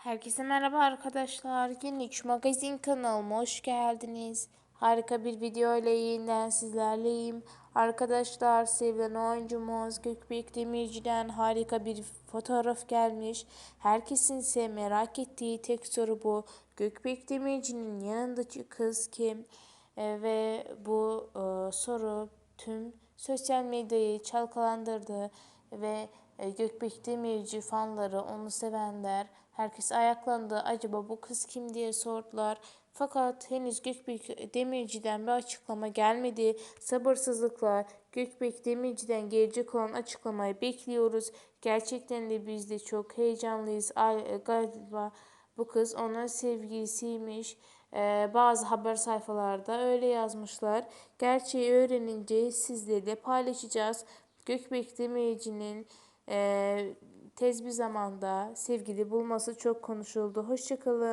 Herkese merhaba arkadaşlar. Yeni 3 magazin kanalıma hoş geldiniz. Harika bir video ile yeniden sizlerleyim. Arkadaşlar sevilen oyuncumuz Gökbek Demirci'den harika bir fotoğraf gelmiş. Herkesin ise merak ettiği tek soru bu. Gökbek Demirci'nin yanındaki kız kim? E, ve bu e, soru tüm sosyal medyayı çalkalandırdı ve e, Gökbek Demirci fanları, onu sevenler, herkes ayaklandı. Acaba bu kız kim diye sordular. Fakat henüz Gökbek Demirci'den bir açıklama gelmedi. Sabırsızlıkla Gökbek Demirci'den gelecek olan açıklamayı bekliyoruz. Gerçekten de biz de çok heyecanlıyız. Galiba bu kız onun sevgilisiymiş. Ee, bazı haber sayfalarda öyle yazmışlar. Gerçeği öğrenince sizlerle paylaşacağız. Gökbek Demirci'nin e, tez bir zamanda sevgili bulması çok konuşuldu. Hoşçakalın.